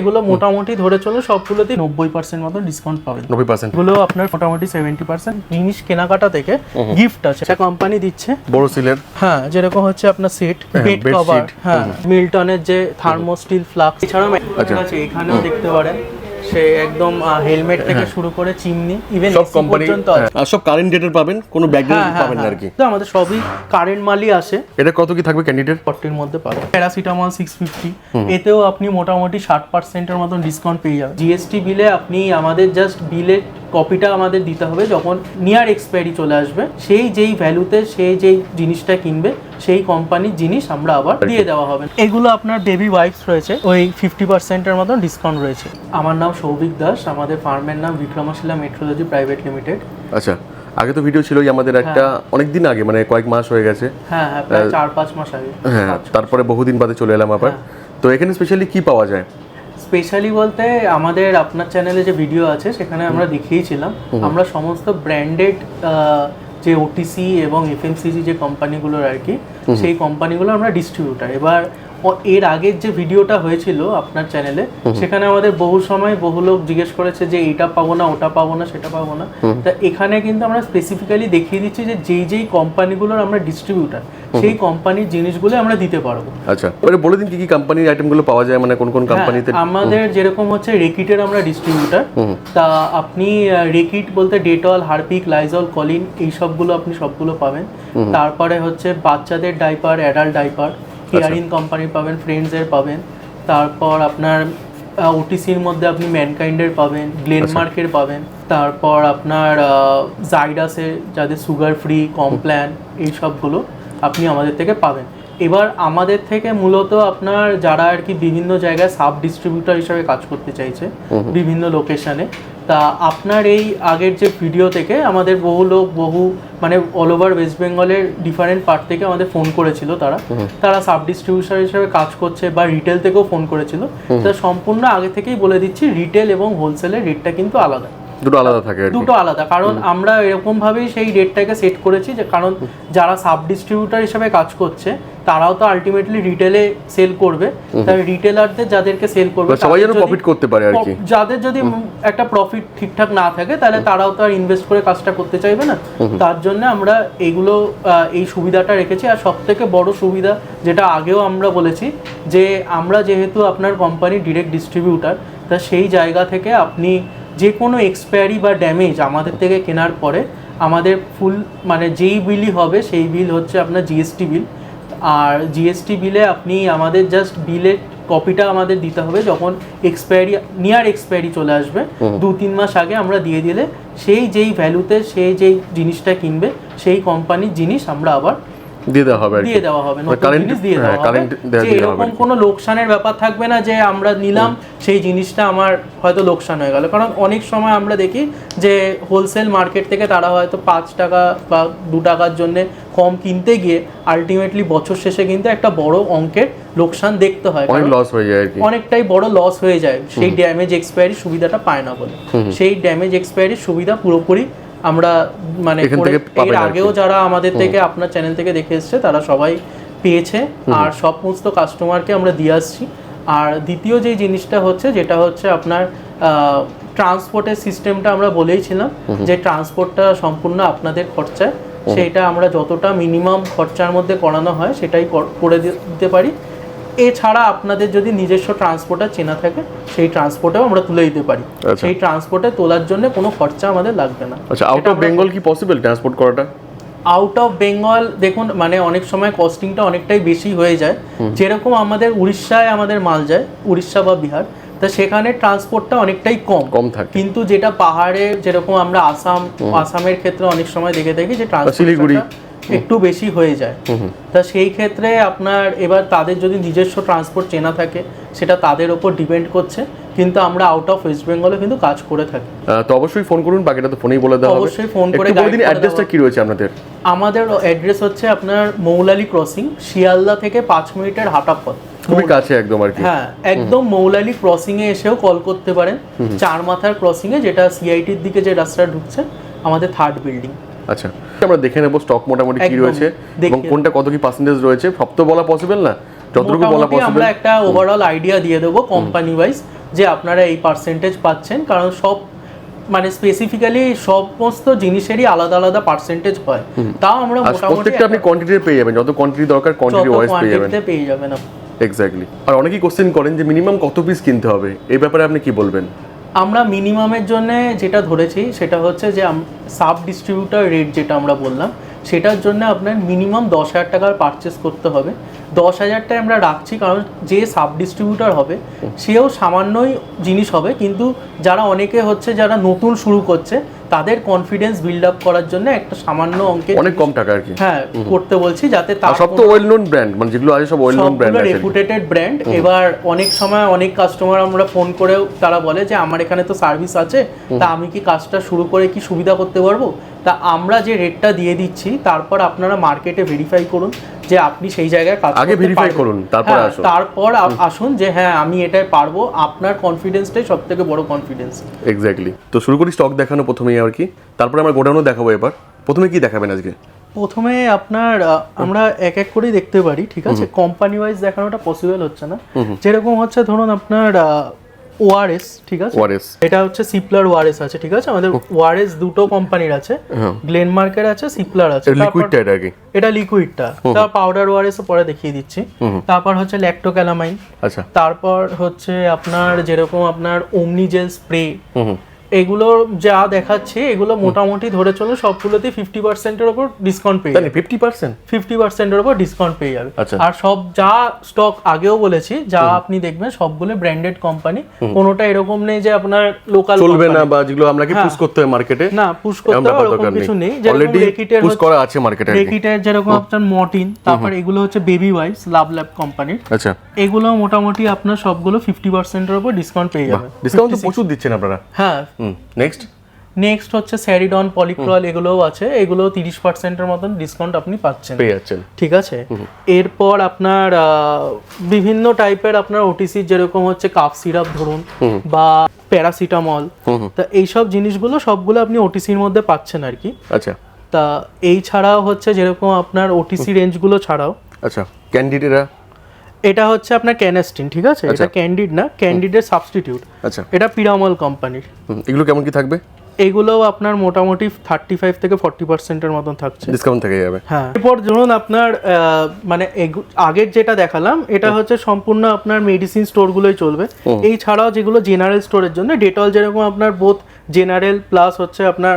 এগুলো মোটামুটি ধরে চলুন সবগুলোতে নব্বই পার্সেন্ট মতো ডিসকাউন্ট পাবেন। নব্বই পার্সেন্ট এগুলো আপনার মোটামুটি সেভেন্টি পার্সেন্ট জিনিস কেনাকাটা থেকে গিফট আছে। সেটা কোম্পানি দিচ্ছে। বড় সিলের। হ্যাঁ যেরকম হচ্ছে আপনার সেট হ্যাঁ, বেড কভার হ্যাঁ মিল্টনের যে থার্মোস্টিল ফ্লাক্স এছাড়াও আচ্ছা। আছে এখানেও দেখতে পারেন। সে একদম হেলমেট থেকে শুরু করে চিমনি ইভেন হ্যাঁ। সব কোম্পানি পর্যন্ত আছে। সব কারেন্ট ডেটের পাবেন কোনো ব্যাগ হ্যাঁ হ্যাঁ পাবেন না আর কি। হ্যাঁ। তো আমাদের সবই কারেন্ট মালই আসে। এটা কত কি থাকবে ক্যান্ডিডেট ফর্টির মধ্যে পাবেন। প্যারাসিটামল সিক্স ফিফটি এতেও আপনি মোটামুটি ষাট পার্সেন্টের মতন ডিসকাউন্ট পেয়ে যাবেন। জিএসটি বিলে আপনি আমাদের জাস্ট বিলের কপিটা আমাদের দিতে হবে। যখন নিয়ার এক্সপায়ারি চলে আসবে সেই যেই ভ্যালুতে সেই যেই জিনিসটা কিনবে সেই কোম্পানির জিনিস আমরা আবার দিয়ে দেওয়া হবে। এগুলো আপনার বেবি ওয়াইপস রয়েছে ওই ফিফটি পার্সেন্টের মতন ডিসকাউন্ট রয়েছে। আমার নাম সৌভিক দাস আমাদের ফার্মের নাম বিক্রমশিলা মেট্রোলজি প্রাইভেট লিমিটেড আচ্ছা আগে তো ভিডিও ছিল আমাদের একটা অনেক দিন আগে মানে কয়েক মাস হয়ে গেছে। হ্যাঁ হ্যাঁ প্রায় চার পাঁচ মাস আগে। হ্যাঁ তারপরে বহুদিন বাদে চলে এলাম আবার। তো এখানে স্পেশালি কি পাওয়া যায়? স্পেশালি বলতে আমাদের আপনার চ্যানেলে যে ভিডিও আছে সেখানে আমরা দেখিয়েছিলাম। আমরা সমস্ত ব্র্যান্ডেড যে ওটিসি এবং এফএমসিজি যে কোম্পানিগুলোর আর কি সেই কোম্পানিগুলো আমরা ডিস্ট্রিবিউটার এবার এর আগের যে ভিডিওটা হয়েছিল আপনার চ্যানেলে সেখানে আমাদের বহু সময় বহু লোক জিজ্ঞেস করেছে যে এটা পাবো না ওটা পাবো না সেটা পাবো না। তা এখানে কিন্তু আমরা স্পেসিফিক্যালি দেখিয়ে দিচ্ছি যে যেই যেই কোম্পানিগুলোর আমরা ডিস্ট্রিবিউটার সেই কোম্পানির জিনিসগুলো আমরা দিতে পারব। আচ্ছা এবারে বলে দিন কি কি কোম্পানির আইটেমগুলো পাওয়া যায় মানে কোন কোন কোম্পানিতে হ্যাঁ, আমাদের যেরকম হচ্ছে রেকিটের আমরা ডিস্ট্রিবিউটার তা আপনি রেকিট বলতে ডেটল হারপিক লাইজল কলিন এই সবগুলো আপনি সবগুলো পাবেন। তারপরে হচ্ছে বাচ্চাদের ডাইপার অ্যাডাল্ট ডাইপার কেয়ারিন কোম্পানির পাবেন ফ্রেন্ডসের পাবেন। তারপর আপনার ওটিসির মধ্যে আপনি ম্যানকাইন্ডের পাবেন গ্লেনমার্কের পাবেন। তারপর আপনার জাইডাসের যাদের সুগার ফ্রি কমপ্ল্যান এই সবগুলো আপনি আমাদের থেকে পাবেন। এবার আমাদের থেকে মূলত আপনার যারা আর কি বিভিন্ন জায়গায় সাব ডিস্ট্রিবিউটর হিসাবে কাজ করতে চাইছে বিভিন্ন লোকেশনে তা আপনার এই আগের যে ভিডিও থেকে আমাদের বহু লোক বহু মানে অল ওভার ওয়েস্ট বেঙ্গলের ডিফারেন্ট পার্ট থেকে আমাদের ফোন করেছিল তারা। তারা সাব ডিস্ট্রিবিউটর হিসেবে কাজ করছে বা রিটেল থেকেও ফোন করেছিল। তা সম্পূর্ণ আগে থেকেই বলে দিচ্ছি রিটেল এবং হোলসেলের রেটটা কিন্তু আলাদা। দুটো আলাদা থাকে দুটো আলাদা কারণ আমরা এরকম ভাবেই সেই রেটটাকে সেট করেছি যে কারণ যারা সাব ডিস্ট্রিবিউটার হিসেবে কাজ করছে তারাও তো আলটিমেটলি রিটেলে সেল করবে। তাই রিটেলারদের যাদেরকে সেল করবে সবাই যেন প্রফিট করতে পারে আর কি। যাদের যদি একটা প্রফিট ঠিকঠাক না থাকে তাহলে তারাও তো আর ইনভেস্ট করে কাজটা করতে চাইবে না। তার জন্য আমরা এইগুলো আহ, এই সুবিধাটা রেখেছি। আর সব থেকে বড় সুবিধা যেটা আগেও আমরা বলেছি যে আমরা যেহেতু আপনার কোম্পানি ডিরেক্ট ডিস্ট্রিবিউটার তা সেই জায়গা থেকে আপনি যে কোনো এক্সপায়ারি বা ড্যামেজ আমাদের থেকে কেনার পরে আমাদের ফুল মানে যেই বিলই হবে সেই বিল হচ্ছে আপনার জিএসটি বিল আর জিএসটি বিলে আপনি আমাদের জাস্ট বিলের কপিটা আমাদের দিতে হবে যখন এক্সপায়ারি নিয়ার এক্সপায়ারি চলে আসবে দু তিন মাস আগে আমরা দিয়ে দিলে সেই যেই ভ্যালুতে সেই যেই জিনিসটা কিনবে সেই কোম্পানির জিনিস আমরা আবার দিয়ে দেওয়া হবে দিয়ে দেওয়া হবে নতুন জিনিস দিয়ে দেওয়া হবে। যে এরকম কোনো লোকসানের ব্যাপার থাকবে না যে আমরা নিলাম সেই জিনিসটা আমার হয়তো লোকসান হয়ে গেল। কারণ অনেক সময় আমরা দেখি যে হোলসেল মার্কেট থেকে তারা হয়তো পাঁচ টাকা বা দু টাকার জন্য কম কিনতে গিয়ে আলটিমেটলি বছর শেষে কিন্তু একটা বড় অঙ্কের লোকসান দেখতে হয়। অনেক লস হয়ে যায় অনেকটাই বড় লস হয়ে যায়। সেই ড্যামেজ এক্সপায়ারি সুবিধাটা পায় না বলে। সেই ড্যামেজ এক্সপায়ারি সুবিধা পুরোপুরি আমরা মানে এর আগেও যারা আমাদের থেকে আপনার চ্যানেল থেকে দেখে এসছে তারা সবাই পেয়েছে। আর সমস্ত কাস্টমারকে আমরা দিয়ে আসছি। আর দ্বিতীয় যে জিনিসটা হচ্ছে যেটা হচ্ছে আপনার ট্রান্সপোর্টের সিস্টেমটা আমরা বলেইছিলাম যে ট্রান্সপোর্টটা সম্পূর্ণ আপনাদের খরচায়। সেটা আমরা যতটা মিনিমাম খরচার মধ্যে করানো হয় সেটাই করে দিতে পারি। এছাড়া আপনাদের যদি নিজস্ব ট্রান্সপোর্টার চেনা থাকে সেই ট্রান্সপোর্টেও আমরা তুলে দিতে পারি। আচ্ছা। সেই ট্রান্সপোর্টে তোলার জন্য কোনো খরচা আমাদের লাগবে না। আচ্ছা আউট অফ বেঙ্গল কি পসিবল ট্রান্সপোর্ট করাটা? আউট অফ বেঙ্গল দেখুন মানে অনেক সময় কস্টিংটা অনেকটাই বেশি হয়ে যায়। যেরকম আমাদের উড়িষ্যায় আমাদের মাল যায় উড়িষ্যা বা বিহার তা সেখানে ট্রান্সপোর্টটা অনেকটাই কম। কম থাকে। কিন্তু যেটা পাহাড়ে যেরকম আমরা আসাম আসামের ক্ষেত্রে অনেক সময় দেখে থাকি যে। ট্রান্সপোর্ট একটু বেশি হয়ে যায়। তা সেই ক্ষেত্রে আপনার এবার তাদের যদি নিজস্ব ট্রান্সপোর্ট চেনা থাকে সেটা তাদের ওপর ডিপেন্ড করছে কিন্তু আমরা আউট অফ ওয়েস্ট বেঙ্গলে কিন্তু কাজ করে থাকি। তো অবশ্যই ফোন করুন বাকিটা তো ফোনেই বলে দেওয়া হবে। অবশ্যই ফোন করে বলে দিন অ্যাড্রেসটা কি রয়েছে আপনাদের? আমাদের অ্যাড্রেস হচ্ছে আপনার মৌলালি ক্রসিং শিয়ালদা থেকে পাঁচ মিনিটের হাঁটা পথ খুবই কাছে একদম আর কি। হ্যাঁ একদম মৌলালি ক্রসিং এ এসেও কল করতে পারেন। চার মাথার ক্রসিং এ যেটা সিআইটির দিকে যে রাস্তা ঢুকছে আমাদের থার্ড বিল্ডিং আচ্ছা। আমরা দেখে নেব স্টক মোটামুটি কি রয়েছে এবং কোনটা কত কি পার্সেন্টেজ রয়েছে। সব তো বলা পসিবল না। যতটুকু বলা পসিবল আমরা একটা ওভারঅল আইডিয়া দিয়ে দেবো কোম্পানি ওয়াইজ যে আপনারা এই পার্সেন্টেজ পাচ্ছেন কারণ সব মানে স্পেসিফিক্যালি সমস্ত জিনিসেরই আলাদা আলাদা পার্সেন্টেজ হয়। তাও আমরা মোটামুটি প্রত্যেকটা আপনি কোয়ান্টিটি পেয়ে যাবেন। যত কোয়ান্টিটি দরকার কোয়ান্টিটি ওয়াইজ পেয়ে যাবেন। পেয়ে যাবেন। এক্স্যাক্টলি আর অনেকেই কোশ্চেন করেন যে মিনিমাম কত পিস কিনতে হবে? এই ব্যাপারে আপনি কি বলবেন? আমরা মিনিমামের জন্য যেটা ধরেছি, সেটা হচ্ছে যে সাব ডিস্ট্রিবিউটার রেট যেটা আমরা বললাম, সেটার জন্য আপনার মিনিমাম দশ হাজার টাকার পারচেস করতে হবে। দশ হাজারটাই আমরা রাখছি কারণ যে সাব ডিস্ট্রিবিউটার হবে সেও সামান্যই জিনিস হবে কিন্তু যারা অনেকে হচ্ছে যারা নতুন শুরু করছে তাদের কনফিডেন্স বিল্ড আপ করার জন্য একটা সামান্য অঙ্কের অনেক কম টাকা আর কি। হ্যাঁ করতে বলছি যাতে তার সব তো ওয়েল নোন ব্র্যান্ড মানে যেগুলো আছে সব well known brand reputed brand এবার অনেক সময় অনেক কাস্টমার আমরা ফোন করেও তারা বলে যে আমার এখানে তো সার্ভিস আছে তা আমি কি কাজটা শুরু করে কি সুবিধা করতে পারব? তা আমরা যে রেটটা দিয়ে দিচ্ছি তারপর আপনারা মার্কেটে ভেরিফাই করুন। যে আপনি সেই জায়গায় কাজ আগে পারবেন। করুন, তারপরে হ্যাঁ, আসুন। তারপর আসুন যে হ্যাঁ আমি এটাই পারব আপনার কনফিডেন্সটাই সব থেকে বড় কনফিডেন্স এক্স্যাক্টলি তো শুরু করি স্টক দেখানো প্রথমেই আর কি। তারপরে আমরা গোডাউনও দেখাবো এবার। প্রথমে কি দেখাবেন আজকে? প্রথমে আপনার আমরা এক এক করেই দেখতে পারি ঠিক আছে? কোম্পানি ওয়াইজ দেখানোটা পসিবল হচ্ছে না। যেরকম হচ্ছে ধরুন আপনার ওআরএস ঠিক আছে? ওআরএস এটা হচ্ছে সিপলার ওআরএস আছে ঠিক আছে? আমাদের ওআরএস দুটো কোম্পানির আছে। হ্যাঁ। গ্লেনমার্কের আছে সিপলার আছে। লিকুইডটা এটা কি এটা লিকুইডটা তার পাউডার ওআরএস পরে দেখিয়ে দিচ্ছি। তারপর হচ্ছে ল্যাকটোক্যালামাইন আচ্ছা। তারপর হচ্ছে আপনার যেরকম আপনার ওমনিজেল স্প্রে হুম হুম। এগুলো যা দেখাচ্ছে এগুলো মোটামুটি ধরে চলো সবগুলোতে ফিফটি পার্সেন্টের ওপর ডিসকাউন্ট পেয়ে যাবে। ফিফটি পার্সেন্ট ফিফটি পার্সেন্টের উপর ডিসকাউন্ট পেয়ে যাবে। আর সব যা স্টক আগেও বলেছি যা আপনি দেখবেন সবগুলো ব্র্যান্ডেড কোম্পানি কোনোটা এরকম নেই যে আপনার লোকাল চলবে না বা যেগুলো আপনাকে পুশ করতে হবে মার্কেটে না পুশ করতে হবে ওরকম কিছু নেই। অলরেডি পুশ করা আছে মার্কেটে রেকিটের যেরকম আপনার মর্টিন তারপর এগুলো হচ্ছে বেবি ওয়াইস লাভ ল্যাব কোম্পানির আচ্ছা। এগুলো মোটামুটি আপনার সবগুলো ফিফটি পার্সেন্টের উপর ডিসকাউন্ট পেয়ে যাবে। ডিসকাউন্ট তো প্রচুর দিচ্ছেন আপনারা। হ্যাঁ। নেক্সট নেক্সট হচ্ছে স্যারিডন পলিক্রল এগুলোও আছে। এগুলো তিরিশ পার্সেন্টের মতন ডিসকাউন্ট আপনি পাচ্ছেন। পেয়ে যাচ্ছেন ঠিক আছে? এরপর আপনার বিভিন্ন টাইপের আপনার ওটিসি যেরকম হচ্ছে কাপ সিরাপ ধরুন বা প্যারাসিটামল তা এইসব জিনিসগুলো সবগুলো আপনি ওটিসির মধ্যে পাচ্ছেন আর কি। আচ্ছা। তা এই ছাড়াও হচ্ছে যেরকম আপনার ওটিসি রেঞ্জগুলো ছাড়াও। আচ্ছা ক্যান্ডিডেটরা এটা হচ্ছে আপনার ক্যানেস্টিন ঠিক আছে? এটা ক্যান্ডিড না ক্যান্ডিডের সাবস্টিটিউট আচ্ছা। এটা পিরামল কোম্পানির হুম, এগুলো কেমন কি থাকবে? এগুলোও আপনার মোটামুটি থার্টি ফাইভ থেকে ফর্টি পার্সেন্টের মতন থাকছে। ডিসকাউন্ট থেকে যাবে। হ্যাঁ। এরপর ধরুন আপনার মানে আগের যেটা দেখালাম এটা হচ্ছে সম্পূর্ণ আপনার মেডিসিন স্টোরগুলোই চলবে। এই ছাড়াও যেগুলো জেনারেল স্টোরের জন্য ডেটল যেরকম আপনার বোথ জেনারেল প্লাস হচ্ছে আপনার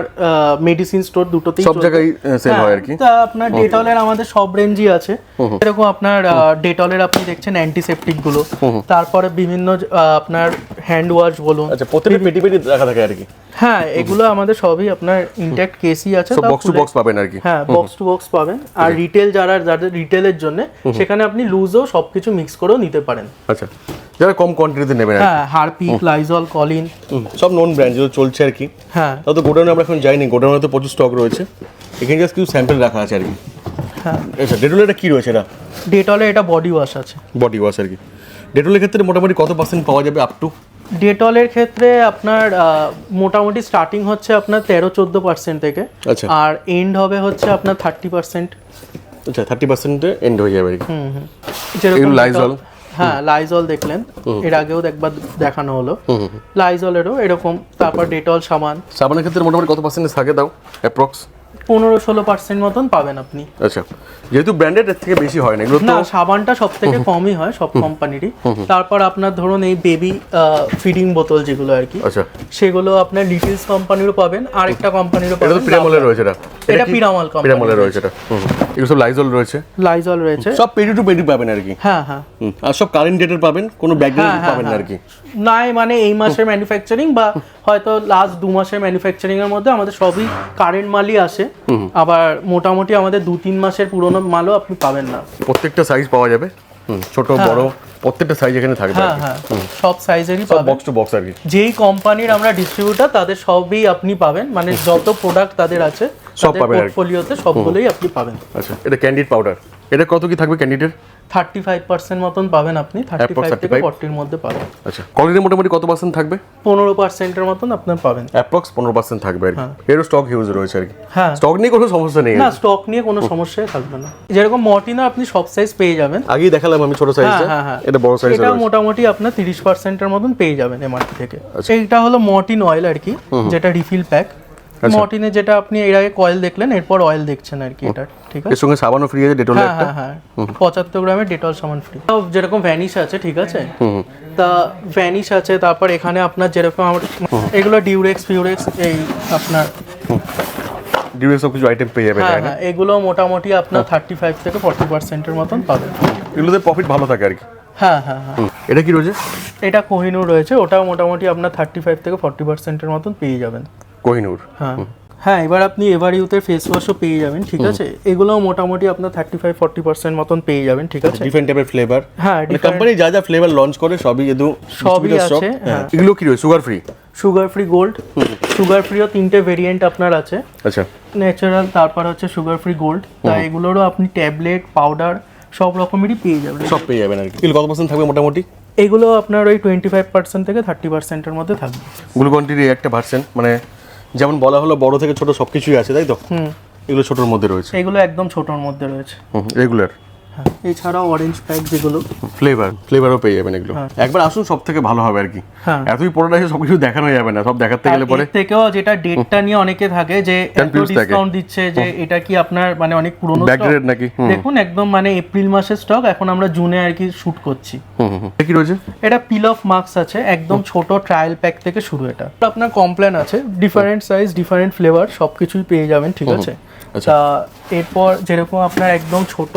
মেডিসিন স্টোর দুটোতেই সব জায়গায় সেল হয় আর কি। হ্যাঁ, তা আপনার ডেটলের আমাদের সব রেঞ্জই আছে। এরকম আপনার ডেটলের আপনি দেখছেন অ্যান্টিসেপটিকগুলো। তারপরে বিভিন্ন আপনার হ্যান্ড ওয়াশ বলুন। আচ্ছা প্রত্যেকটা পেটি পেটি রাখা থাকে আর কি। হ্যাঁ এগুলো আমাদের সবই আপনার ইনট্যাক্ট কেসই আছে। সব বক্স টু বক্স পাবেন আর কি। হ্যাঁ বক্স টু বক্স পাবেন। আর রিটেল যারা যাদের রিটেলের জন্য সেখানে আপনি লুজও সবকিছু মিক্স করেও নিতে পারেন। আচ্ছা। যারা কম কোয়ান্টিটিতে নেবেন হ্যাঁ হারপিক লাইজল কলিন। সব নন ব্র্যান্ড যেগুলো চলছে আর কি। হ্যাঁ। তো গোডাউনে আমরা এখন যাইনি। গোডাউনে তো প্রচুর স্টক রয়েছে। এখানে জাস্ট কিছু স্যাম্পল রাখা আছে আর কি। হ্যাঁ। আচ্ছা ডেটল এটা কি রয়েছে এটা? ডেটলে এটা বডি ওয়াশ আছে। বডি ওয়াশ আর কি। ডেটলের ক্ষেত্রে মোটামুটি কত পার্সেন্ট পাওয়া যাবে আপ টু ডেটলের ক্ষেত্রে আপনার মোটামুটি স্টার্টিং হচ্ছে আপনার তেরো চোদ্দ পার্সেন্ট থেকে। আচ্ছা। আর এন্ড হবে হচ্ছে আপনার থার্টি পার্সেন্ট আচ্ছা থার্টি পার্সেন্টে এন্ড হয়ে যাবে আর কি। যেরকম Lysol? হ্যাঁ লাইজল দেখলেন। এর আগেও একবার দেখানো হলো। লাইজলেরও এরকম তারপর ডেটল সাবান সাবানের ক্ষেত্রে মোটামুটি কত পার্সেন্ট থাকে দাও? অ্যাপ্রক্স পনেরো ষোলো পার্সেন্ট মতন পাবেন আপনি। আচ্ছা। যেহেতু ব্র্যান্ডেড এর থেকে বেশি হয় না এগুলো না সাবানটা সব থেকে কমই হয় সব কোম্পানিরই তারপর আপনার ধরুন এই বেবি ফিডিং বোতল যেগুলো আর কি আচ্ছা। সেগুলো আপনার লিটিলস কোম্পানিরও পাবেন আরেকটা কোম্পানিরও এটা তো পাবেন পিরামলের রয়েছে এটা। এটা পিরামল কোম্পানি পিরামলের রয়েছে। এটা। এগুলো সব লাইজল রয়েছে? লাইজল রয়েছে। সব পেডি টু পেডি পাবেন আর কি। হ্যাঁ হ্যাঁ। আর সব কারেন্ট ডেটের পাবেন কোনো ব্যাগেজ হ্যাঁ, হ্যাঁ, পাবেন না আর কি। নাই মানে এই মাসের ম্যানুফ্যাকচারিং বা হয়তো লাস্ট দু মাসের ম্যানুফ্যাকচারিং এর মধ্যে আমাদের সবই কারেন্ট মালই আসে। আবার মোটামুটি আমাদের দু তিন মাসের পুরোনো মালও আপনি পাবেন না। প্রত্যেকটা সাইজ পাওয়া যাবে। হুম, ছোট বড় প্রত্যেকটা সাইজ এখানে থাকবে হ্যাঁ হ্যাঁ। সব সাইজেরই সব বক্স টু বক্স আর কি। যেই কোম্পানির আমরা ডিস্ট্রিবিউটার তাদের সবই আপনি পাবেন। মানে যত প্রোডাক্ট তাদের আছে। সব পাবেন পোর্টফোলিওতে সবগুলোই আপনি পাবেন। আচ্ছা এটা ক্যান্ডিড পাউডার এটা কত কি থাকবে ক্যান্ডিডের থার্টি ফাইভ পার্সেন্ট মতন পাবেন আপনি থার্টি ফাইভ থেকে 35? ফর্টির মধ্যে পাবেন। আচ্ছা কোয়ালিটি মোটামুটি কত পার্সেন্ট থাকবে? পনেরো পার্সেন্টের মতন আপনার পাবেন। অ্যাপ্রক্স পনেরো পার্সেন্ট থাকবে আর কি। এরও স্টক হিউজ রয়েছে আর কি। হ্যাঁ। স্টক নিয়ে কোনো সমস্যা নেই না স্টক নিয়ে কোনো সমস্যাই থাকবে না। যেরকম মর্টিনো আপনি সব সাইজ পেয়ে যাবেন। আগেই দেখালাম আমি ছোট সাইজটা হ্যাঁ, হ্যাঁ। এটা বড় সাইজ এটা মোটামুটি আপনার তিরিশ পার্সেন্টের মতন পেয়ে যাবেন এমআরপি থেকে। আচ্ছা। এইটা হলো মর্টিন অয়েল আর কি যেটা রিফিল প্যাক। মর্টিনে যেটা আপনি এর আগে কয়েল দেখলেন এরপর অয়েল দেখছেন আর কি এটা ঠিক আছে? এর সঙ্গে সাবানও ফ্রি আছে ডেটল হ্যাঁ একটা? হ্যাঁ হ্যাঁ। পঁচাত্তর গ্রামের ডেটল সাবান ফ্রি তো যেরকম ভ্যানিশ আছে ঠিক আছে? তা ভ্যানিশ আছে তারপর এখানে আপনার যেরকম আমার এগুলো ডিউরেক্স ফিউরেক্স এই আপনার ডিউরেক্স সব কিছু আইটেম পেয়ে যাবে হ্যাঁ হ্যাঁ এগুলো মোটামুটি আপনার থার্টি ফাইভ থেকে ফর্টি পার্সেন্টের মতন পাবেন। এগুলোতে প্রফিট ভালো থাকে আর কি। হ্যাঁ হ্যাঁ হ্যাঁ। এটা কি রয়েছে? এটা কোহিনুর রয়েছে ওটাও মোটামুটি আপনার থার্টি ফাইভ থেকে ফর্টি পার্সেন্টের মতন পেয়ে যাবেন। কোহিনুর। হ্যাঁ। হ্যাঁ এবার আপনি এভার ইউথের ফেস ওয়াশও পেয়ে যাবেন ঠিক আছে? এগুলোও মোটামুটি আপনার থার্টি ফাইভ ফর্টি পার্সেন্ট মতন পেয়ে যাবেন ঠিক আছে? ডিফারেন্ট টাইপের ফ্লেভার হ্যাঁ কোম্পানি যা যা ফ্লেভার লঞ্চ করে সবই যেহেতু সবই আছে, হ্যাঁ। এগুলো কি রয়েছে? Sugar Free Sugar Free Gold Sugar ফ্রিও তিনটে ভেরিয়েন্ট আপনার আছে। আচ্ছা। ন্যাচারাল তারপর হচ্ছে সুগার ফ্রি গোল্ড তা এগুলোরও আপনি ট্যাবলেট পাউডার সব রকমেরই পেয়ে যাবেন। সব পেয়ে যাবেন আর কি। কত পার্সেন্ট থাকবে মোটামুটি? এগুলো আপনার ওই টোয়েন্টি ফাইভ পার্সেন্ট থেকে থার্টি পার্সেন্টের মধ্যে থাকবে। গ্লুকনটির এই একটা পার্সেন্ট মানে যেমন বলা হলো বড় থেকে ছোট সব কিছুই আছে তাই তো? হুম। এগুলো ছোটোর মধ্যে রয়েছে। এগুলো একদম ছোটোর মধ্যে রয়েছে। রেগুলার। হ্যাঁ। এছাড়াও অরেঞ্জ প্যাক যেগুলো। ফ্লেভার ফ্লেভারও পেয়ে যাবেন এগুলো। একবার আসুন সব থেকে ভালো হবে আর কি। হ্যাঁ। এতই পড়ে আছে সব কিছু দেখানো যাবে না সব দেখাতে গেলে পরে। থেকেও যেটা ডেটটা নিয়ে অনেকে থাকে যে এত ডিসকাউন্ট দিচ্ছে যে এটা কি আপনার মানে অনেক পুরনো ব্যাকডেটেড নাকি? দেখুন একদম মানে এপ্রিল মাসের স্টক এখন আমরা জুনে আর কি শুট করছি। কি রয়েছে? এটা পিল অফ মার্কস আছে একদম ছোট ট্রায়াল প্যাক থেকে শুরু এটা। আপনার কমপ্লেন আছে ডিফারেন্ট সাইজ ডিফারেন্ট ফ্লেভার সব কিছুই পেয়ে যাবেন ঠিক আছে? আচ্ছা। তা এরপর যেরকম আপনার একদম ছোট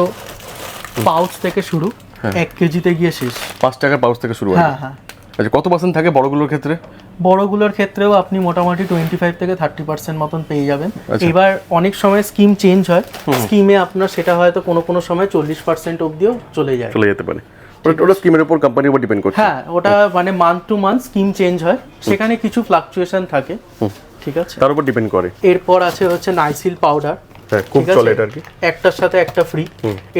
পাউচ থেকে শুরু এক কেজিতে গিয়ে শেষ। পাঁচ টাকার পাউচ থেকে শুরু হয়। হ্যাঁ হ্যাঁ। আচ্ছা কত পার্সেন্ট থাকে বড়গুলোর ক্ষেত্রে? বড়গুলোর ক্ষেত্রেও আপনি মোটামুটি টোয়েন্টি ফাইভ থেকে থার্টি পার্সেন্ট মতন পেয়ে যাবেন। আচ্ছা। এবার অনেক সময় স্কিম চেঞ্জ হয়। স্কিমে আপনার সেটা হয়তো কোনো কোনো সময় চল্লিশ পার্সেন্ট অবধিও চলে যায়। চলে যেতে পারে। ওটা- ওটা স্কিমের উপর কোম্পানির উপর ডিপেন্ড করছে। হ্যাঁ ওটা মানে month to month scheme change হয়। সেখানে কিছু ফ্লাকচুয়েশন থাকে। ঠিক আছে? তার উপর ডিপেন্ড করে। এরপর আছে হচ্ছে নাইসিল পাউডার হ্যাঁ খুব চলে এটা আর কি। একটার সাথে একটা ফ্রি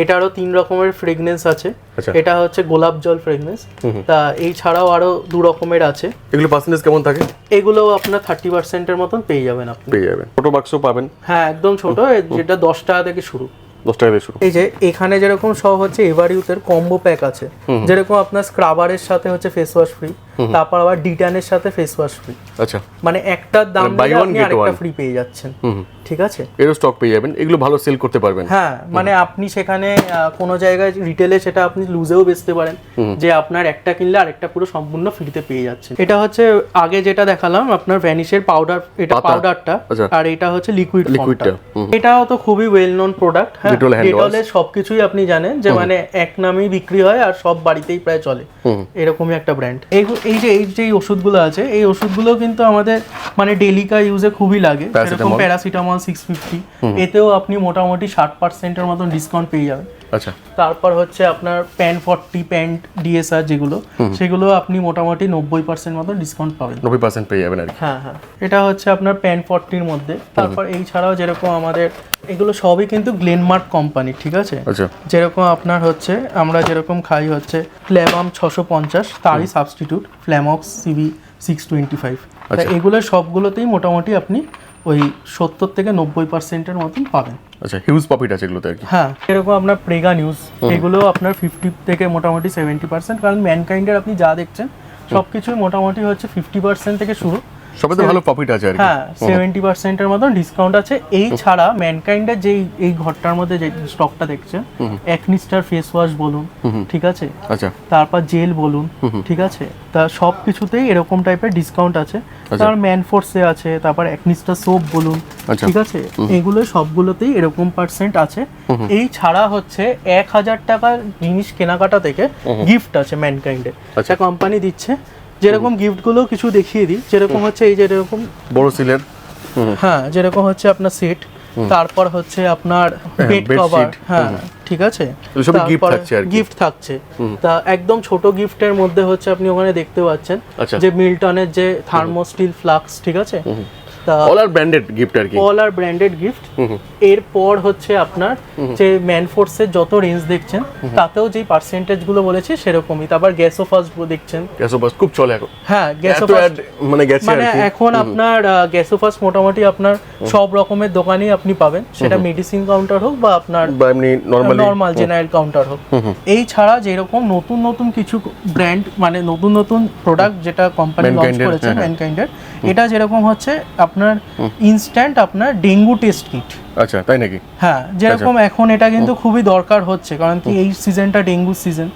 এটারও তিন রকমের ফ্রেগনেন্স আছে। আচ্ছা। এটা হচ্ছে গোলাপ জল ফ্রেগনেন্স তা এই ছাড়াও আরও দু রকমের আছে। এগুলো পার্সেন্টেজ কেমন থাকে? এগুলো আপনার থার্টি পার্সেন্টের মতন পেয়ে যাবেন আপনি। পেয়ে যাবেন। ছোটো বাক্স পাবেন। হ্যাঁ একদম ছোট। যেটা দশ টাকা থেকে শুরু। দশ টাকা দিয়ে শুরু। এই যে এখানে যেরকম সব হচ্ছে এভারিউথের কম্বো প্যাক আছে। যেরকম আপনার স্ক্রাবারের সাথে হচ্ছে ফেস ওয়াশ ফ্রি তারপর আবার ডিটানের সাথে ফেস ওয়াশ ফ্রি আচ্ছা। মানে একটার দাম মানে buy দিলে one, আপনি আরেকটা ফ্রি পেয়ে যাচ্ছেন। ঠিক আছে? এরও স্টক পেয়ে যাবেন। এগুলো ভালো সেল করতে পারবেন। হ্যাঁ মানে আপনি সেখানে কোনো জায়গায় রিটেলে সেটা আপনি লুজেও বেচতে পারেন। যে আপনার একটা কিনলে আরেকটা পুরো সম্পূর্ণ ফ্রিতে পেয়ে যাচ্ছেন। এটা হচ্ছে আগে যেটা দেখালাম আপনার ভ্যানিশের পাউডার এটা পাউডারটা আচ্ছা। আর এটা হচ্ছে লিকুইড হুম। এটাও তো খুবই ওয়েল নোন প্রোডাক্ট হ্যাঁ ডেটলের সবকিছুই আপনি জানেন যে মানে এক নামেই বিক্রি হয় আর সব বাড়িতেই প্রায় চলে। এরকমই একটা ব্র্যান্ড এই এই যে এই যে ওষুধগুলো আছে এই ওষুধগুলো কিন্তু আমাদের মানে ডেলিকা ইউজে খুবই লাগে। যেরকম প্যারাসিটামল সিক্স ফিফটি এতেও আপনি মোটামুটি ষাট পার্সেন্টের মতন ডিসকাউন্ট পেয়ে যাবেন। আচ্ছা। তারপর হচ্ছে আপনার প্যান ফর্টি প্যান্ট ডিএসআর যেগুলো সেগুলো আপনি মোটামুটি নব্বই পার্সেন্ট মতন ডিসকাউন্ট পাবেন। নব্বই পার্সেন্ট পেয়ে যাবেন আর কি। হ্যাঁ হ্যাঁ। এটা হচ্ছে আপনার প্যান ফর্টির মধ্যে। তারপর এই ছাড়াও যেরকম আমাদের এগুলো সবই কিন্তু গ্লেনমার্ক কোম্পানি ঠিক আছে? আচ্ছা। যেরকম আপনার হচ্ছে আমরা যেরকম খাই হচ্ছে ফ্ল্যামাম ছশো পঞ্চাশ তারই সাবস্টিটিউট ফ্ল্যামক্স সিবি সিক্স টোয়েন্টি ফাইভ। এগুলো সবগুলোতেই মোটামুটি আপনি ওই সত্তর থেকে নব্বই পার্সেন্টের মতন পাবেন। আচ্ছা হিউজ প্রফিট আছে এগুলোতে আর কি। হ্যাঁ এরকম আপনার প্রেগা নিউজ এগুলো আপনার ফিফটি থেকে মোটামুটি সেভেন্টি পার্সেন্ট কারণ ম্যানকাইন্ডের আপনি যা দেখছেন সব কিছুই মোটামুটি হচ্ছে ফিফটি পার্সেন্ট থেকে শুরু। সবে ভালো প্রফিট আছে আর হ্যাঁ সেভেন্টি পার্সেন্টের মতন ডিসকাউন্ট আছে। এই ছাড়া ম্যানকাইন্ডের যে এই ঘরটার মধ্যে যে স্টকটা দেখছেন একনিস্টার ফেস ওয়াশ বলুন ঠিক আছে? আচ্ছা। তারপর জেল বলুন ঠিক আছে? তা সব কিছুতেই এরকম টাইপের ডিসকাউন্ট আছে। তারপর ম্যান ফোর্সে আছে তারপর একনিস্টার সোপ বলুন আচ্ছা। ঠিক আছে? এগুলো সবগুলোতেই এরকম পার্সেন্ট আছে। এই ছাড়া হচ্ছে এক হাজার টাকার জিনিস কেনাকাটা থেকে গিফট আছে ম্যানকাইন্ডের আচ্ছা। একটা কোম্পানি দিচ্ছে যেরকম গিফটগুলো কিছু দেখিয়ে দিই যেরকম হচ্ছে এই যে এরকম বড় সিলের। হ্যাঁ যেরকম হচ্ছে আপনার সেট তারপর হচ্ছে আপনার বেড কভার হ্যাঁ ঠিক আছে? গিফট থাকছে তা একদম ছোট গিফটের মধ্যে হচ্ছে আপনি ওখানে দেখতে পাচ্ছেন আচ্ছা। যে মিল্টনের যে থার্মোস্টিল ফ্লাক্স ঠিক আছে? তা অল আর ব্র্যান্ডেড গিফট আর কি। অল আর ব্র্যান্ডেড গিফট এরপর হচ্ছে আপনার যে যত রেঞ্জ দেখছেন তাতেও যেই পার্সেন্টেজগুলো বলেছি সেরকমই। তারপর গ্যাসো দেখছেন। গ্যাসো খুব চলে এখন। হ্যাঁ গ্যাসো মানে গেছে মানে এখন আপনার গ্যাসো মোটামুটি আপনার সব রকমের দোকানেই আপনি পাবেন। সেটা মেডিসিন কাউন্টার হোক বা আপনার এমনি নর্মালি নর্মাল জেনারেল কাউন্টার হোক। এই ছাড়া যেরকম নতুন নতুন কিছু ব্র্যান্ড মানে নতুন নতুন প্রোডাক্ট যেটা কোম্পানি লঞ্চ করেছে হ্যাঁ, হ্যাঁ। ম্যানকাইন্ডের এটা যেরকম হচ্ছে আপনার ইনস্ট্যান্ট আপনার ডেঙ্গু টেস্ট কিট আচ্ছা তাই নাকি? হ্যাঁ যেরকম এখন এটা কিন্তু খুবই দরকার হচ্ছে কারণ কি এই সিজনটা ডেঙ্গু সিজন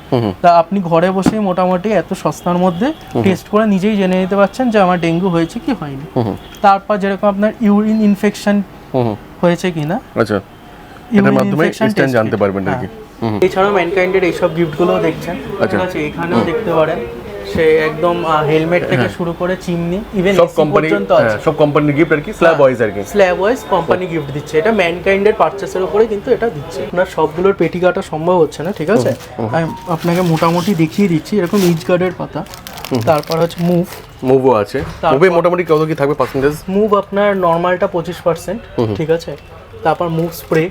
তা আপনি ঘরে বসে মোটামুটি এত সস্তার মধ্যে টেস্ট করে নিজেই জেনে নিতে পারছেন যে আমার ডেঙ্গু হয়েছে কি হয়নি। তারপর যেরকম আপনার ইউরিন ইনফেকশন হয়েছে কিনা আচ্ছা। এটার মাধ্যমে ইনস্ট্যান্ট জানতে পারবেন আর হ্যাঁ। এছাড়াও ম্যানকাইন্ডের এইসব গিফটগুলো দেখছেন। আচ্ছা। ঠিক আছে এখানেও দেখতে পারেন। সে একদম হেলমেট থেকে শুরু করে চিমনি ইভেন সব কোম্পানি পর্যন্ত আছে। সব কোম্পানির গিফট আর কি? স্ল্যাব ওয়াইজ আর কি? স্ল্যাব ওয়াইজ কোম্পানি গিফট দিচ্ছে। এটা ম্যানকাইন্ডের পারচেসের উপরে কিন্তু এটা দিচ্ছে। আপনার সবগুলোর পেটি কাটা সম্ভব হচ্ছে না ঠিক আছে? আমি আপনাকে মোটামুটি দেখিয়ে দিচ্ছি এরকম ইচ গার্ডের পাতা। তারপর হচ্ছে মুভ মুভও আছে। মুভে মোটামুটি কত কি থাকবে পার্সেন্টেজ মুভ আপনার নর্মালটা পঁচিশ পার্সেন্ট ঠিক আছে? তারপর মুভ স্প্রে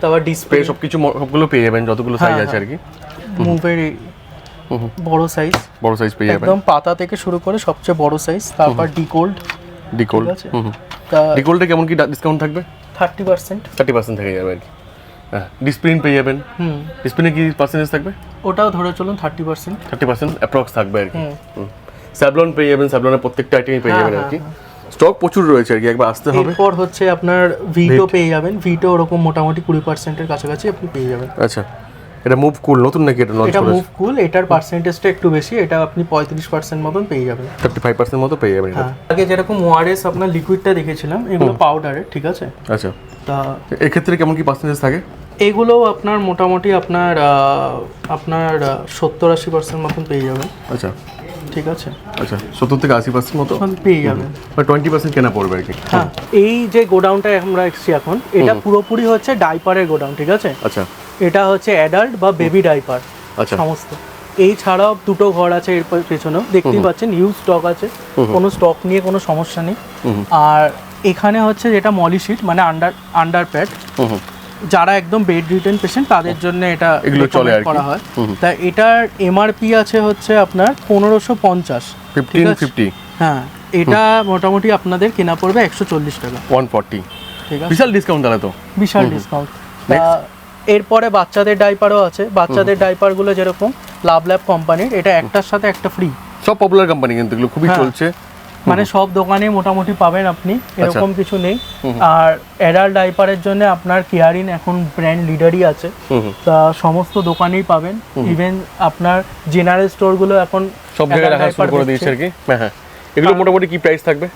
তারপর ডিসপ্লে সবকিছু সবগুলো পেয়ে যাবেন যতগুলো সাইজ হ্যাঁ, আছে আর কি। মুভের বড় সাইজ বড় সাইজ পেয়ে যাবেন। একদম পাতা থেকে শুরু করে সবচেয়ে বড় সাইজ তারপর ডিকোল্ড ডিকোল্ড আছে? ডিকোল্ডে কেমন কি ডিসকাউন্ট থাকবে? থার্টি পার্সেন্ট থার্টি পার্সেন্ট থেকে যাবে আর কি। হ্যাঁ ডিসপ্লিন পেয়ে যাবেন। হুম। ডিসপ্লিনে কি পার্সেন্টেজ থাকবে? ওটাও ধরে চলুন thirty percent thirty percent approx থাকবে আর কি। হুম। স্যাবলন পেয়ে যাবেন স্যাবলনের প্রত্যেকটা আইটেমই পেয়ে হ্যাঁ, যাবেন আর হ্যাঁ, কি। স্টক প্রচুর রয়েছে আর কি একবার আসতে হবে। এরপর হচ্ছে আপনার ভিটো পেয়ে যাবেন। ভিটো ওরকম মোটামুটি কুড়ি পার্সেন্টের কাছাকাছি আপনি পেয়ে যাবেন। আচ্ছা। এটা মুভ কুল নতুন নাকি এটা লঞ্চ এটা মুভ কুল এটার পার্সেন্টেজটা একটু বেশি এটা আপনি পঁয়ত্রিশ পার্সেন্ট মতন পেয়ে যাবেন। থার্টি ফাইভ পার্সেন্ট মতো পেয়ে যাবেন হ্যাঁ। আগে যেরকম ওআরএস আপনার লিকুইডটা দেখেছিলাম এগুলো পাউডারের ঠিক আছে? আচ্ছা। তা এক্ষেত্রে কেমন কি পার্সেন্টেজ থাকে? এগুলো আপনার মোটামুটি আপনার আপনার সত্তর আশি পার্সেন্ট মতন পেয়ে যাবেন। আচ্ছা। ঠিক আছে? আচ্ছা সত্তর থেকে আশি পার্সেন্ট মতো? পেয়ে যাবেন। বা টোয়েন্টি পার্সেন্ট কেনা পড়বে আর কি। হ্যাঁ এই যে গোডাউনটা আমরা এসেছি এখন এটা পুরোপুরি হচ্ছে ডাইপারের গোডাউন ঠিক আছে? আচ্ছা। এটা হচ্ছে অ্যাডাল্ট বা বেবি ডাইপার আচ্ছা। সমস্ত। এই ছাড়াও দুটো ঘর আছে এর পেছনেও। দেখতেই পাচ্ছেন হিউজ স্টক আছে। কোনো স্টক নিয়ে কোনো সমস্যা নেই। আর এখানে হচ্ছে যেটা মলি শিট মানে আন্ডার আন্ডার প্যাড যারা একদম বেড রিটেন পেশেন্ট তাদের জন্য এটা এগুলো চলে আর করা হয়। তা এটার এমআরপি আছে হচ্ছে আপনার পনেরোশো পঞ্চাশ। ফিফটি হ্যাঁ এটা মোটামুটি আপনাদের কেনা পড়বে একশো চল্লিশ টাকা। ওয়ান ফর্টি বিশাল ডিসকাউন্ট তাহলে তো। বিশাল ডিসকাউন্ট এরপরে বাচ্চাদের ডাইপারও আছে। বাচ্চাদের ডাইপারগুলো যেরকম লাভ ল্যাব কোম্পানির এটা একটার সাথে একটা ফ্রি। সব পপুলার কোম্পানি কিন্তু এগুলো খুবই হ্যাঁ। চলছে। মানে সব দোকানে মোটামুটি পাবেন আপনি আচ্ছা। এরকম কিছু নেই। আর অ্যাডাল্ট ডাইপারের জন্য আপনার কেয়ারিন এখন ব্র্যান্ড লিডারই আছে। তা সমস্ত দোকানেই পাবেন। ইভেন আপনার জেনারেল স্টোরগুলো এখন সব জায়গায় রাখা শুরু করে দিয়েছে আর কি। হ্যাঁ হ্যাঁ। এগুলো মোটামুটি কি প্রাইস থাকবে?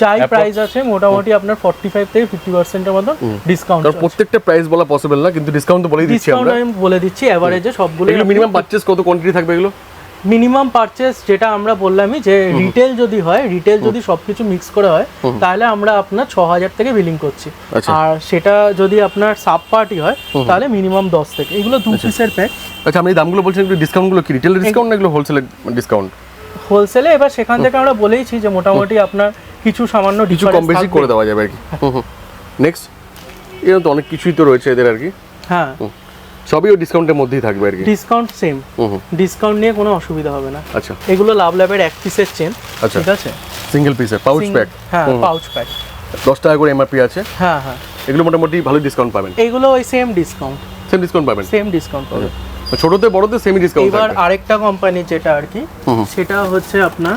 যাই প্রাইস আছে মোটামুটি আপনার ফর্টি ফাইভ থেকে ফিফটি পার্সেন্টের মতো ডিসকাউন্ট কারণ প্রত্যেকটা প্রাইস বলা পসিবল না কিন্তু ডিসকাউন্ট তো বলেই দিচ্ছি আমরা। ডিসকাউন্ট আমি বলে দিচ্ছি এভারেজে সবগুলো এগুলো মিনিমাম পারচেস কত কোয়ান্টিটি থাকবে এগুলো? মিনিমাম পারচেস যেটা আমরা বললামই যে রিটেল যদি হয় রিটেল যদি সবকিছু মিক্স করে হয় তাহলে আমরা আপনার ছ হাজার থেকে বিলিং করছি। আচ্ছা। আর সেটা যদি আপনার সাব পার্টি হয় তাহলে মিনিমাম দশ থেকে। এগুলো দু পিসের প্যাক আচ্ছা আমি এই দামগুলো বলছেন এগুলো ডিসকাউন্টগুলো কি? রিটেল ডিসকাউন্ট না এগুলো হোলসেল ডিসকাউন্ট হোলসেলে এবার সেখান থেকে আমরা বলেইছি যে মোটামুটি আপনার কিছু সামান্য কিছু কম বেশি করে দেওয়া যাবে আর কি। নেক্সট এরকম তো অনেক কিছুই তো রয়েছে এদের আর কি। হ্যাঁ। সবই ওই ডিসকাউন্টের মধ্যেই থাকবে আর কি। ডিসকাউন্ট সেম ডিসকাউন্ট নিয়ে কোনো অসুবিধা হবে না। আচ্ছা। এগুলো লাভ ল্যাবের এক পিসের চেন আচ্ছা। ঠিক আছে? সিঙ্গেল পিসের পাউচ প্যাক হ্যাঁ পাউচ প্যাক দশ টাকা করে এমআরপি আছে। হ্যাঁ হ্যাঁ। এগুলো মোটামুটি ভালো ডিসকাউন্ট পাবেন। এগুলো ওই সেম ডিসকাউন্ট সেম ডিসকাউন্ট পাবেন। সেম ডিসকাউন্ট পাবে ছোটতে বড়তে সেমি ডিসকাউন্ট এবার আরেকটা কোম্পানি যেটা আর কি সেটা হচ্ছে আপনার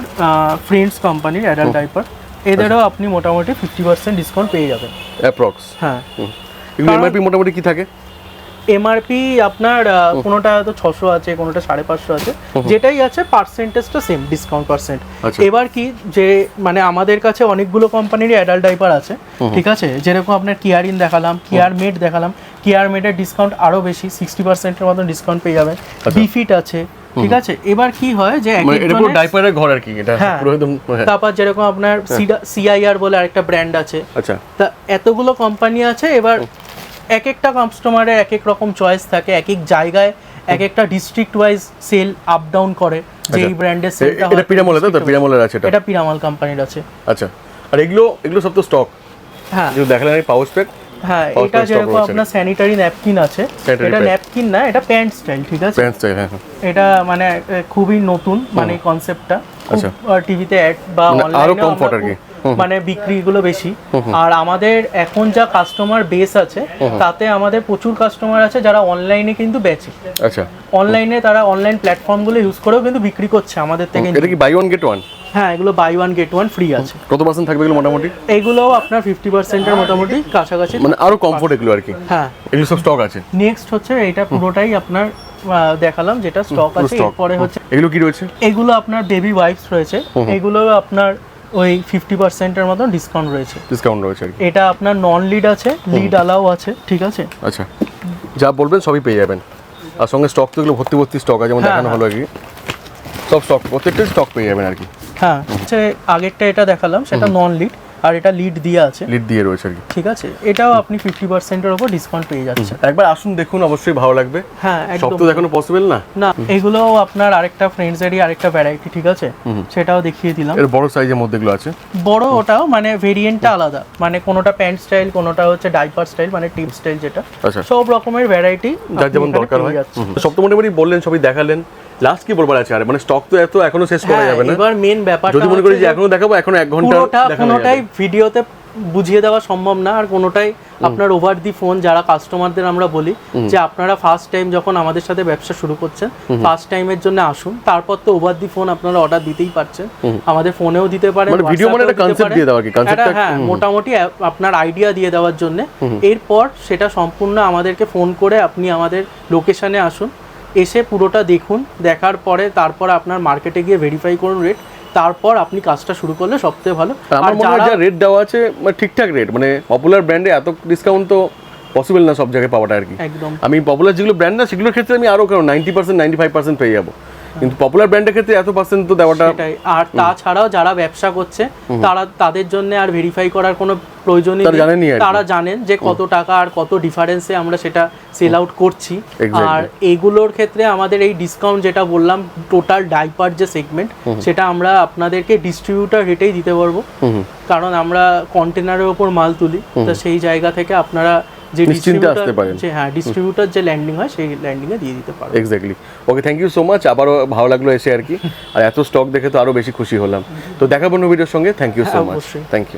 ফ্রেন্ডস কোম্পানির অ্যাডাল্ট ডাইপার এদেরও আপনি মোটামুটি ফিফটি পার্সেন্ট ডিসকাউন্ট পেয়ে যাবেন। অ্যাপ্রক্স হ্যাঁ। এমআরপি মোটামুটি কি থাকে? এমআরপি আপনার কোনোটা হয়তো ছশো আছে কোনোটা সাড়ে পাঁচশো আছে। যেটাই আছে পার্সেন্টেজটা সেম ডিসকাউন্ট পার্সেন্ট আচ্ছা। এবার কি যে মানে আমাদের কাছে অনেকগুলো কোম্পানিরই অ্যাডাল্ট ডাইপার আছে ঠিক আছে? যেরকম আপনার কেয়ারিন দেখালাম কেয়ার মেড দেখালাম কেয়ার মেডের ডিসকাউন্ট আরও বেশি সিক্সটি পার্সেন্টের মতন ডিসকাউন্ট পেয়ে যাবেন। বিফিট আছে ঠিক আছে? এবার কি হয় যে মানে এটা পুরো ডাইপারের ঘর আর কি এটা হ্যাঁ। পুরো একদম হ্যাঁ। তারপর যেরকম আপনার সিআইআর বলে আরেকটা ব্র্যান্ড আছে। আচ্ছা। তা এতগুলো কোম্পানি আছে এবার এক একটা কাস্টমারের এক এক রকম চয়েস থাকে এক এক জায়গায় এক একটা district wise sale up down করে যে এই ব্র্যান্ডের সেলটা এটা পিরামলে তো? তো পিরামলের আছে এটা? এটা পিরামাল কোম্পানির আছে। আচ্ছা। আর এগুলো এগুলো সব তো স্টক হ্যাঁ। যেগুলো দেখালেন এই পাউচ প্যাক হ্যাঁ এটা যেরকম। আপনার স্যানিটারি ন্যাপকিন আছে এটা ন্যাপকিন না এটা প্যান্ট স্টাইল ঠিক আছে প্যান্ট স্টাইল হ্যাঁ হ্যাঁ। এটা মানে খুবই নতুন মানে কনসেপ্টটা আচ্ছা। টিভিতে অ্যাড বা অনলাইনে আরও কমফর্ট আর কি। মানে বিক্রিগুলো বেশি। আর আমাদের এখন যা কাস্টমার বেস আছে তাতে আমাদের প্রচুর কাস্টমার আছে যারা অনলাইনে কিন্তু বেচে। আচ্ছা। অনলাইনে তারা অনলাইন প্ল্যাটফর্মগুলো ইউজ করেও কিন্তু বিক্রি করছে আমাদের থেকে। এটা কি বাই ওয়ান গেট ওয়ান হ্যাঁ এগুলো buy one get one free আছে। কত পার্সেন্ট থাকবে এগুলো মোটামুটি? এইগুলোও আপনার ফিফটি পার্সেন্টের মোটামুটি কাছাকাছি। মানে আরও কমফোর্ট এগুলো আর কি? হ্যাঁ। এগুলো সব স্টক আছে? নেক্সট হচ্ছে এটা পুরোটাই আপনার দেখালাম যেটা স্টক আছে। এরপরে হচ্ছে এগুলো কি রয়েছে? এগুলো আপনার বেবি ওয়াইপস রয়েছে। এগুলো আপনার ওই ফিফটি পার্সেন্টের মতন ডিসকাউন্ট রয়েছে। ডিসকাউন্ট রয়েছে আর এটা আপনার নন লিড আছে লিড আলাও আছে ঠিক আছে? আচ্ছা। যা বলবেন সবই পেয়ে যাবেন। আর সঙ্গে স্টক তো এগুলো ভর্তি ভর্তি স্টক আছে যেমন হ্যাঁ, দেখানো হলো আর কি। সব স্টক প্রত্যেকটা স্টক পেয়ে যাবেন আর কি। হ্যাঁ আগেরটা এটা দেখালাম সেটা নন লিড আর এটা লিড দিয়ে আছে। লিড দিয়ে রয়েছে আর কি। ঠিক আছে? এটাও আপনি ফিফটি পার্সেন্টের ওপর ডিসকাউন্ট পেয়ে যাচ্ছেন। একবার আসুন দেখুন অবশ্যই ভালো লাগবে। হ্যাঁ সব তো দেখানো পসিবল না? না এগুলোও আপনার আরেকটা ফ্রেন্ডসেরই আরেকটা ভ্যারাইটি ঠিক আছে? সেটাও দেখিয়ে দিলাম। এর বড় সাইজের মধ্যে এগুলো আছে? বড় ওটাও মানে ভেরিয়েন্টটা আলাদা। মানে কোনোটা প্যান্ট স্টাইল কোনোটা হচ্ছে ডাইপার স্টাইল মানে টিপ স্টাইল যেটা। আচ্ছা। সব রকমের ভ্যারাইটি যার যেমন দরকার হয়। সব তো মোটামুটি বললেন সবই দেখালেন। লাস্ট কি বলবার আছে? আর মানে স্টক তো এত এখনও শেষ করা যাবে না। হ্যাঁ, এবার মেন ব্যাপারটা যদি মনে করি যে এখনও দেখাবো এখনও এক ঘণ্টা পুরোটা কোনোটাই। ভিডিওতে বুঝিয়ে দেওয়া সম্ভব না আর কোনোটাই আপনার ওভার দি ফোন যারা কাস্টমারদের আমরা বলি যে আপনারা ফার্স্ট টাইম যখন আমাদের সাথে ব্যবসা শুরু করছেন ফার্স্ট টাইমের জন্য আসুন তারপর তো ওভার দি ফোন আপনারা অর্ডার দিতেই পারছেন। আমাদের ফোনেও দিতে পারেন মানে video মানে একটা পারেন। দিয়ে দেওয়া কি, concept একটা, টা- হ্যাঁ মোটামুটি আপনার আইডিয়া দিয়ে দেওয়ার জন্য। এরপর সেটা সম্পূর্ণ আমাদেরকে ফোন করে আপনি আমাদের লোকেশনে আসুন এসে পুরোটা দেখুন দেখার পরে তারপর আপনার মার্কেটে গিয়ে ভেরিফাই করুন রেট তারপর আপনি কাজটা শুরু করলে সবথেকে ভালো। আমার মনে হয় যা রেট দেওয়া আছে মানে ঠিকঠাক রেট মানে পপুলার ব্র্যান্ডে এত ডিসকাউন্ট তো পসিবল না সব জায়গায় পাওয়াটা আর কি। একদম। আমি পপুলার যেগুলো ব্র্যান্ড না সেগুলোর ক্ষেত্রে আমি আরও কারণ ninety percent ninety five percent পেয়ে যাব। কিন্তু পপুলার ব্র্যান্ডের ক্ষেত্রে এত পার্সেন্ট তো দেওয়াটা সেটাই। আর তাছাড়াও যারা ব্যবসা করছে তারা তাদের জন্য আর ভেরিফাই করার কোনো প্রয়োজনই নেই। তারা জানেন যে কত টাকা আর কত ডিফারেন্সে আমরা সেটা সেল আউট করছি। আর এগুলোর ক্ষেত্রে আমাদের এই ডিসকাউন্ট যেটা বললাম টোটাল ডাইপার যে সেগমেন্ট সেটা আমরা আপনাদেরকে ডিস্ট্রিবিউটার রেটেই দিতে পারব। কারণ আমরা কন্টেনারের ওপর মাল তুলি। তো সেই জায়গা থেকে আপনারা যে নিশ্চিন্তে আসতে পারেন। যে হ্যাঁ ডিস্ট্রিবিউটর যে ল্যান্ডিং হয় সেই ল্যান্ডিংয়ে দিয়ে দিতে পারব exactly okay thank you so much আবারও ভালো লাগল এসে আর কি। আর এত স্টক দেখে তো আরও বেশি খুশি হলাম। তো দেখাবো ভিডিওর সঙ্গে। Thank you so much thank you